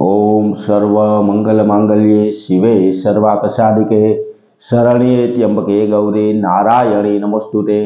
ઓમ સર્વ મંગલ માંગલ્યે શિવે સર્વાકસાદિકે શરણ્યે ત્યંબકે ગૌરી નારાયણી નમસ્તુતે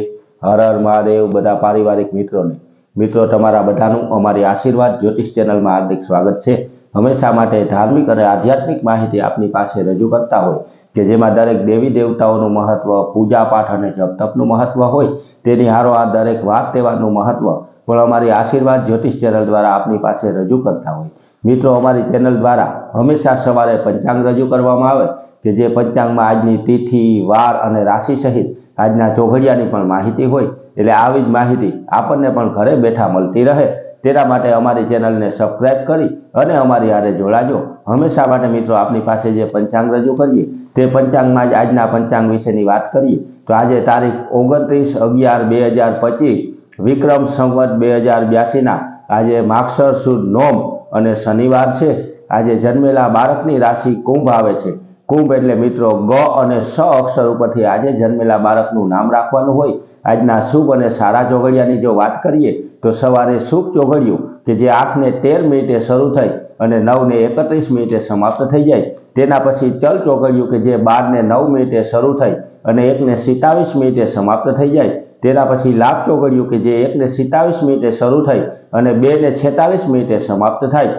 હર હર મહાદેવ બધા પારિવારિક મિત્રોને। મિત્રો, તમારા બધાનું અમારી આશીર્વાદ જ્યોતિષ ચેનલમાં હાર્દિક સ્વાગત છે। હંમેશા માટે ધાર્મિક અને આધ્યાત્મિક માહિતી આપની પાસે રજૂ કરતા હોય કે જેમાં દરેક દેવી દેવતાઓનું મહત્વ પૂજા પાઠ અને જપ તપનું મહત્વ હોય, તેની હારો આ દરેક વાત તહેવારનું મહત્વ, પણ અમારી આશીર્વાદ જ્યોતિષ ચેનલ દ્વારા આપની પાસે રજૂ કરતા હોય મિત્રો, અમારી ચેનલ દ્વારા હંમેશા સવારે પંચાંગ રજૂ કરવામાં આવે કે જે પંચાંગમાં આજની તિથિ, વાર અને રાશિ સહિત આજના ચોઘડિયાની પણ માહિતી હોય. એટલે આવી જ માહિતી આપણને પણ ઘરે બેઠા મળતી રહે. તેના માટે અમારી ચેનલને સબસ્ક્રાઇબ કરી અને અમારી હારે જોડાજો. હંમેશા માટે મિત્રો, આપની પાસે જે પંચાંગ રજૂ કરીએ, તે પંચાંગમાં જ આજના પંચાંગ વિશેની વાત કરીએ. તો આજે તારીખ ઓગણત્રીસ અગિયાર બે હજાર પચીસ, વિક્રમ સંવત બે હજાર બ્યાસીના આજે માક્ષર સુદ નોમ અને શનિવાર છે, આજે જન્મેલા બાળકની રાશિ કુંભ આવે છે. કુંભ એટલે મિત્રો ગ અને સ અક્ષર ઉપરથી આજે જન્મેલા બાળકનું નામ રાખવાનું હોય. આજના શુભ અને સારા ચોઘડિયાની જો વાત કરીએ, તો સવારે શુભ ચોઘડિયું કે જે આઠને તેર મિનિટે શરૂ થઈ અને નવને એકત્રીસ મિનિટે સમાપ્ત થઈ જાય. તેના પછી ચલ ચોઘડિયું કે જે બારને નવ મિનિટે શરૂ થઈ અને એકને સિત્તાવીસ મિનિટે સમાપ્ત થઈ જાય. તેના પછી લાભ ચોગડિયું કે જે એકને સિત્તાવીસ મિનિટે શરૂ થઈ અને બેને છેતાલીસ મિનિટે સમાપ્ત થાય.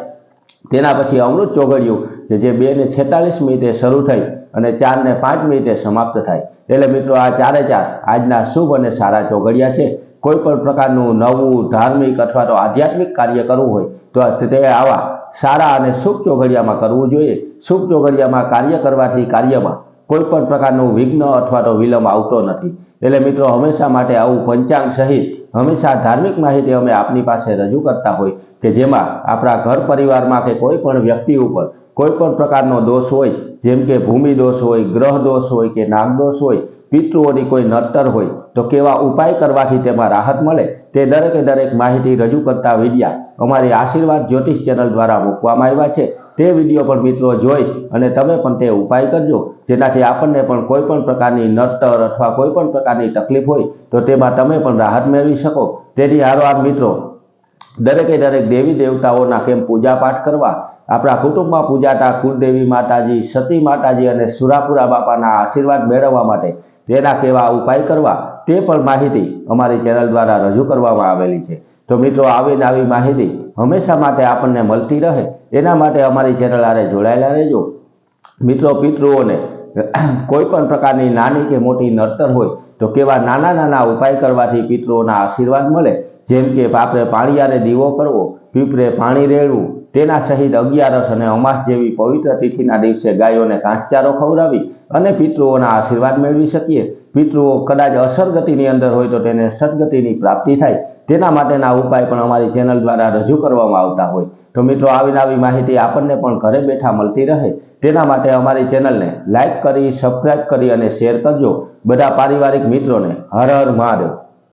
તેના પછી અમૃત ચોગડિયું કે જે બે ને છેતાલીસ મિનિટે શરૂ થઈ અને ચાર ને પાંચ મિનિટે સમાપ્ત થાય. એટલે મિત્રો આ ચારે ચાર આજના શુભ અને સારા ચોઘડિયા છે. કોઈ પણ પ્રકારનું નવું, ધાર્મિક અથવા તો આધ્યાત્મિક કાર્ય કરવું હોય તો તે આવા સારા અને શુભ ચોઘડિયામાં કરવું જોઈએ. શુભ ચોઘડિયામાં કાર્ય કરવાથી કાર્યમાં કોઈ પણ પ્રકારનું વિઘ્ન અથવા તો વિલંબ આવતો નથી. એટલે મિત્રો, હંમેશા માટે આવું પંચાંગ સહિત, હંમેશા ધાર્મિક માહિતી અમે આપની પાસે રજૂ કરતા હોય કે જેમાં આપણા ઘર પરિવારમાં કે કોઈ પણ વ્યક્તિ ઉપર કોઈ પણ પ્રકારનો દોષ હોય, જેમ કે ભૂમિ દોષ હોય, ગ્રહ દોષ હોય કે નાગદોષ હોય, પિતૃઓની કોઈ નડતર હોય, તો કેવા ઉપાય કરવાથી તેમાં રાહત મળે, તે દરેકે દરેક માહિતી રજૂ કરતા વિડિયા અમારી આશીર્વાદ જ્યોતિષ ચેનલ દ્વારા મૂકવામાં આવ્યા છે. તે વીડિયો પણ મિત્રો જોઈ અને તમે પણ તે ઉપાય કરજો. જેનાથી આપણને પણ કોઈ પણ પ્રકારની નડતર અથવા કોઈ પણ પ્રકારની તકલીફ હોય તો તેમાં તમે પણ રાહત મેળવી શકો. તેથી હારોહાર મિત્રો, દરેકે દરેક દેવી દેવતાઓના કેમ પૂજા પાઠ કરવા? આપણા કુટુંબમાં પૂજાતા કુલદેવી માતાજી, સતી માતાજી અને સુરાપુરા બાપાના આશીર્વાદ મેળવવા માટે તેના કેવા ઉપાય કરવા તે પણ માહિતી અમારી ચેનલ દ્વારા રજૂ કરવામાં આવેલી છે. તો મિત્રો આવીને આવી માહિતી હંમેશા માટે આપણને મળતી રહે. એના માટે અમારી ચેનલ આરે જોડાયેલા રહેજો. મિત્રો, પિતૃઓને કોઈ પણ પ્રકારની નાની કે મોટી નડતર હોય તો કેવા નાના નાના ઉપાય કરવાથી પિતૃઓના આશીર્વાદ મળે? જેમ કે પાપરે પાણીયારે દીવો કરવો, પીપરે પાણી રેડવું, તેના સહિત અગિયારસ અને અમાસ જેવી પવિત્ર તિથિના દિવસે ગાયોને ઘાસચારો ખવડાવી અને પિતૃઓના આશીર્વાદ મેળવી શકીએ. પિતૃઓ કદાચ અસરગતિની અંદર હોય તો તેને સદગતિની પ્રાપ્તિ થાય. તેના માટેના ઉપાય પણ અમારી ચેનલ દ્વારા રજૂ કરવામાં આવતા હોય. તો મિત્રો, આવીને આવી માહિતી આપણને પણ ઘરે બેઠા મળતી રહે. તેના માટે અમારી ચેનલને લાઇક કરી, સબસ્ક્રાઇબ કરી અને શેર કરજો. બધા પારિવારિક મિત્રોને હર હર મહાદેવ.